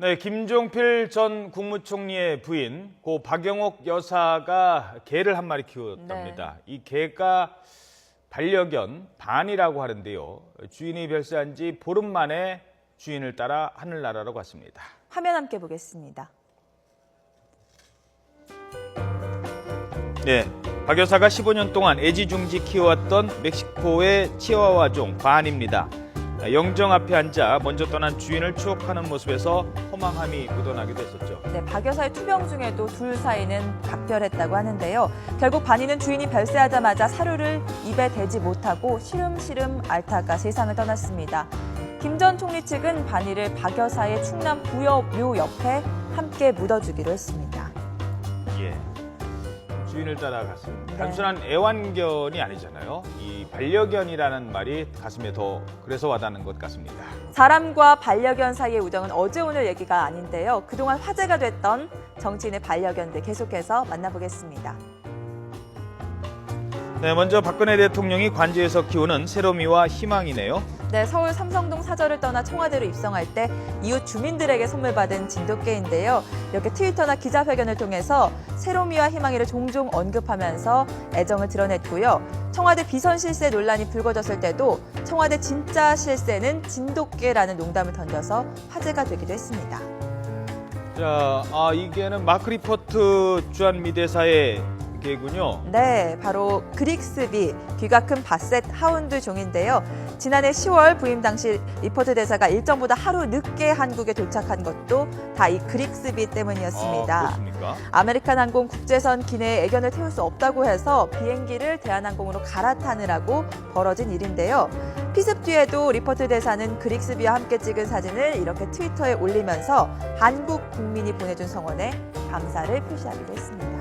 네, 김종필 전 국무총리의 부인 고 박영옥 여사가 개를 한 마리 키웠답니다. 이 개가 반려견 반이라고 하는데요. 주인이 별세한 지 보름 만에 주인을 따라 하늘나라로 갔습니다. 화면 함께 보겠습니다. 네, 박 여사가 15년 동안 애지중지 키워왔던 멕시코의 치와와종 반입니다. 영정 앞에 앉아 먼저 떠난 주인을 추억하는 모습에서 허망함이 묻어나기도 했었죠. 네, 박 여사의 투병 중에도 둘 사이는 각별했다고 하는데요. 결국 반이는 주인이 별세하자마자 사료를 입에 대지 못하고 시름시름 앓다가 세상을 떠났습니다. 김 전 총리 측은 반이를 박 여사의 충남 부여묘 옆에 함께 묻어주기로 했습니다. 예. 주인을 따라갔습니다. 네. 단순한 애완견이 아니잖아요. 이 반려견이라는 말이 가슴에 더 그래서 와닿는 것 같습니다. 사람과 반려견 사이의 우정은 어제 오늘 얘기가 아닌데요. 그동안 화제가 됐던 정치인의 반려견들 계속해서 만나보겠습니다. 네, 먼저 박근혜 대통령이 관저에서 키우는 세로미와 희망이네요. 네, 서울 삼성동 사저를 떠나 청와대로 입성할 때 이웃 주민들에게 선물 받은 진돗개인데요. 이렇게 트위터나 기자회견을 통해서 세로미와 희망이를 종종 언급하면서 애정을 드러냈고요. 청와대 비선 실세 논란이 불거졌을 때도 청와대 진짜 실세는 진돗개라는 농담을 던져서 화제가 되기도 했습니다. 자, 아, 이게는 마크 리포트 주한미대사의 개군요. 네, 바로 그릭스비, 귀가 큰 바셋 하운드 종인데요. 지난해 10월 부임 당시 리포트 대사가 일정보다 하루 늦게 한국에 도착한 것도 다 이 그릭스비 때문이었습니다. 아, 그렇습니까? 아메리칸 항공 국제선 기내에 애견을 태울 수 없다고 해서 비행기를 대한항공으로 갈아타느라고 벌어진 일인데요. 피습 뒤에도 리포트 대사는 그릭스비와 함께 찍은 사진을 이렇게 트위터에 올리면서 한국 국민이 보내준 성원에 감사를 표시하기도 했습니다.